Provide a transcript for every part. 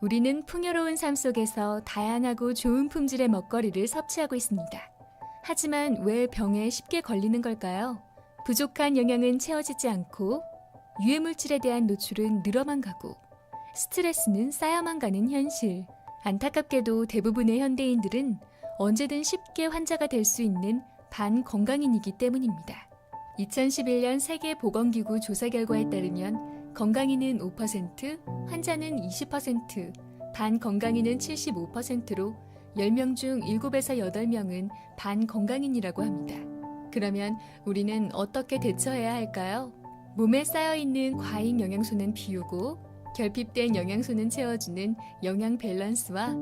우리는 풍요로운 삶 속에서 다양하고 좋은 품질의 먹거리를 섭취하고 있습니다. 하지만 왜 병에 쉽게 걸리는 걸까요? 부족한 영양은 채워지지 않고 유해 물질에 대한 노출은 늘어만 가고 스트레스는 쌓여만 가는 현실. 안타깝게도 대부분의 현대인들은 언제든 쉽게 환자가 될 수 있는 반건강인이기 때문입니다. 2011년 세계보건기구 조사 결과에 따르면 건강인은 5%, 환자는 20%, 반 건강인은 75%로 10명 중 7에서 8명은 반 건강인이라고 합니다. 그러면 우리는 어떻게 대처해야 할까요? 몸에 쌓여있는 과잉 영양소는 비우고 결핍된 영양소는 채워주는 영양 밸런스와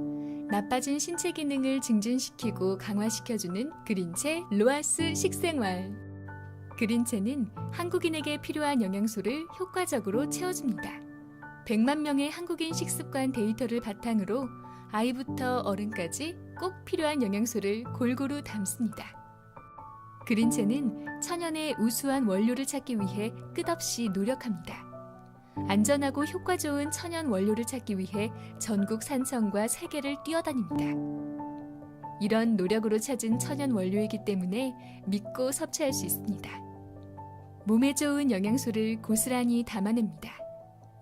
나빠진 신체 기능을 증진시키고 강화시켜주는 그린체 로아스 식생활. 그린체는 한국인에게 필요한 영양소를 효과적으로 채워줍니다. 100만 명의 한국인 식습관 데이터를 바탕으로 아이부터 어른까지 꼭 필요한 영양소를 골고루 담습니다. 그린체는 천연의 우수한 원료를 찾기 위해 끝없이 노력합니다. 안전하고 효과 좋은 천연 원료를 찾기 위해 전국 산청과 세계를 뛰어다닙니다. 이런 노력으로 찾은 천연 원료이기 때문에 믿고 섭취할 수 있습니다. 몸에 좋은 영양소를 고스란히 담아냅니다.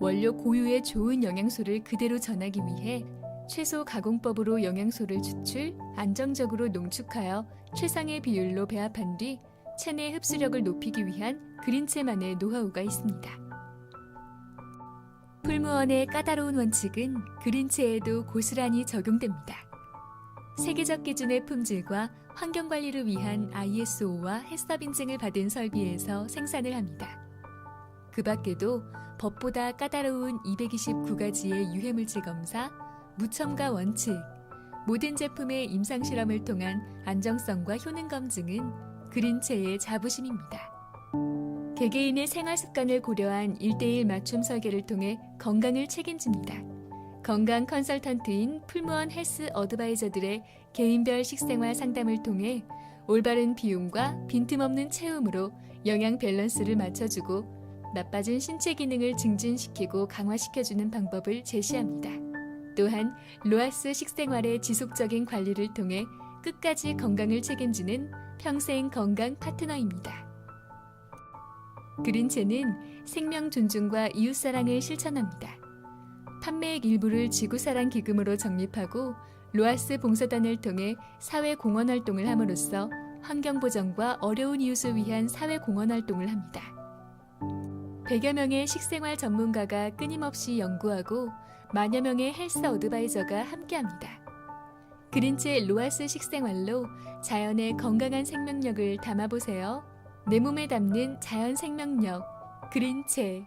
원료 고유의 좋은 영양소를 그대로 전하기 위해 최소 가공법으로 영양소를 추출, 안정적으로 농축하여 최상의 비율로 배합한 뒤 체내 흡수력을 높이기 위한 그린체만의 노하우가 있습니다. 풀무원의 까다로운 원칙은 그린체에도 고스란히 적용됩니다. 세계적 기준의 품질과 환경 관리를 위한 ISO와 해썹 인증을 받은 설비에서 생산을 합니다. 그 밖에도 법보다 까다로운 229가지의 유해물질 검사, 무첨가 원칙, 모든 제품의 임상 실험을 통한 안정성과 효능 검증은 그린체의 자부심입니다. 개개인의 생활 습관을 고려한 1대1 맞춤 설계를 통해 건강을 책임집니다. 건강 컨설턴트인 풀무원 헬스 어드바이저들의 개인별 식생활 상담을 통해 올바른 비움과 빈틈없는 체움으로 영양 밸런스를 맞춰주고 나빠진 신체 기능을 증진시키고 강화시켜주는 방법을 제시합니다. 또한 로아스 식생활의 지속적인 관리를 통해 끝까지 건강을 책임지는 평생 건강 파트너입니다. 그린체는 생명 존중과 이웃사랑을 실천합니다. 판매액 일부를 지구사랑 기금으로 적립하고 로아스 봉사단을 통해 사회 공헌 활동을 함으로써 환경 보전과 어려운 이웃을 위한 사회 공헌 활동을 합니다. 100여 명의 식생활 전문가가 끊임없이 연구하고 만여 명의 헬스 어드바이저가 함께합니다. 그린체 로아스 식생활로 자연의 건강한 생명력을 담아보세요. 내 몸에 담는 자연 생명력, 그린체.